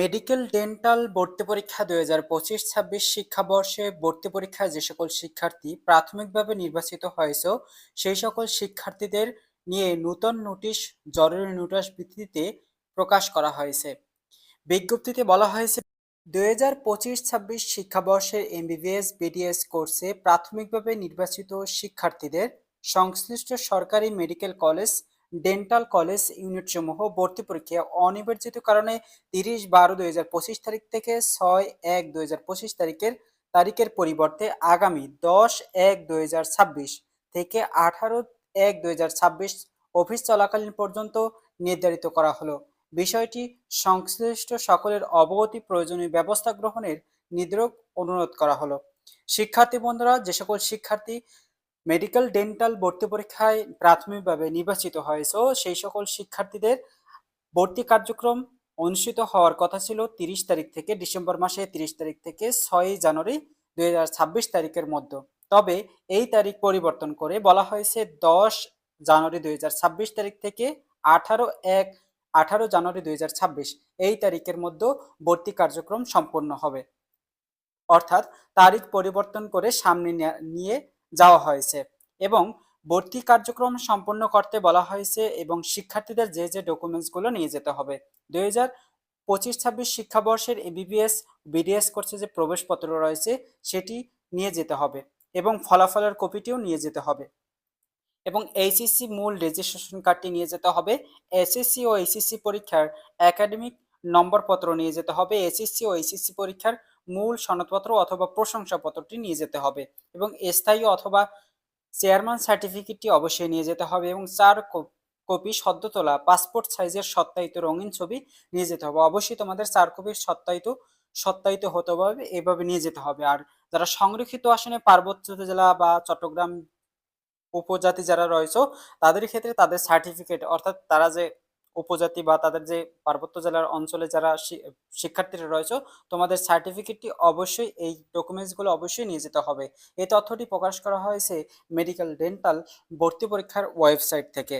Medical, dental, ভর্তি পরীক্ষা দুই হাজার পঁচিশ, ছাব্বিশ শিক্ষাবর্ষে ভর্তি পরীক্ষায় যে সকল শিক্ষার্থী প্রাথমিকভাবে নির্বাচিত হয়েছে, সেই সকল শিক্ষার্থীদের নিয়ে নূতন নোটিশ, জরুরি নোটিশ ভিত্তিতে প্রকাশ করা হয়েছে। বিজ্ঞপ্তিতে বলা হয়েছে, দুই হাজার পঁচিশ, ছাব্বিশ শিক্ষাবর্ষের এমবিবিএস বিডিএস কোর্সে প্রাথমিকভাবে নির্বাচিত শিক্ষার্থীদের সংশ্লিষ্ট সরকারি মেডিকেল কলেজ ডেন্টাল কলেজ ইউনিটসমূহ ভর্তি পরীক্ষা অনির্বাচিত কারণে তিরিশ বারো দুই হাজার পঁচিশ তারিখ থেকে ছয় এক দুই হাজার পঁচিশ তারিখের তারিখের পরিবর্তে আগামী দশ এক দুই হাজার ছাব্বিশ থেকে আঠারো এক দুই হাজার ছাব্বিশ অফিস চলাকালীন পর্যন্ত নির্ধারিত করা হলো। বিষয়টি সংশ্লিষ্ট সকলের অবগতি প্রয়োজনীয় ব্যবস্থা গ্রহণের নির্দেশ অনুরোধ করা হলো। শিক্ষার্থী বন্ধুরা, যে সকল শিক্ষার্থী মেডিকেল ডেন্টাল ভর্তি পরীক্ষায় প্রাথমিকভাবে নির্বাচিত হয়েছে সেই সকল শিক্ষার্থীদের ভর্তি কার্যক্রম অনুষ্ঠিত হওয়ার কথা ছিল তিরিশ তারিখ থেকে ডিসেম্বর মাসে তিরিশ তারিখ থেকে ছয়ই জানুয়ারি দু হাজার ছাব্বিশ তারিখের মধ্যে। তবে এই তারিখ পরিবর্তন করে বলা হয়েছে দশ জানুয়ারি দুই হাজার ছাব্বিশ তারিখ থেকে আঠারো এক আঠারো জানুয়ারি দুই হাজার ছাব্বিশ। এই তারিখের মধ্যে ভর্তি কার্যক্রম সম্পন্ন হবে। অর্থাৎ তারিখ পরিবর্তন করে সামনে নিয়ে যাওয়া হয়েছে এবং ভর্তি কার্যক্রম সম্পন্ন করতে বলা হয়েছে এবং শিক্ষার্থীদের যে যে ডকুমেন্টসগুলো নিয়ে যেতে হবে। দুই হাজার পঁচিশ ছাব্বিশ শিক্ষাবর্ষের এবিবিএস বিডিএস কোর্সে যে প্রবেশপত্র রয়েছে, সেটি নিয়ে যেতে হবে এবং ফলাফলের কপিটিও নিয়ে যেতে হবে এবং এইচএসসি মূল রেজিস্ট্রেশন কার্ডটি নিয়ে যেতে হবে। এসএসসি ও এইচএসসি পরীক্ষার একাডেমিক নম্বরপত্র নিয়ে যেতে হবে, এসএসসি ও এসএসসি পরীক্ষার মূল সনদপত্র অথবা প্রশংসাপত্রটি নিয়ে যেতে হবে এবং স্থায়ী অথবা চেয়ারম্যান সার্টিফিকেটটি অবশ্যই নিয়ে যেতে হবে এবং চার কপি সদ্য তোলা পাসপোর্ট সাইজের সত্যায়িত রঙিন ছবি নিয়ে যেতে হবে। অবশ্যই তোমাদের চার কপির সত্যায়িত সত্যায়িত হতে হবে, এভাবে নিয়ে যেতে হবে। আর যারা সংরক্ষিত আসনে পার্বত্য জেলা বা চট্টগ্রাম উপজাতি যারা রয়েছে, তাদের ক্ষেত্রে তাদের সার্টিফিকেট অর্থাৎ তারা যে উপজাতি বা তাদের যে পার্বত্য জেলার অঞ্চলে যারা শিক্ষার্থীরা রয়েছে, তোমাদের সার্টিফিকেটটি অবশ্যই এই ডকুমেন্টসগুলো অবশ্যই নিয়ে যেতে হবে। এই তথ্যটি প্রকাশ করা হয়েছে মেডিকেল ডেন্টাল ভর্তি পরীক্ষার ওয়েবসাইট থেকে।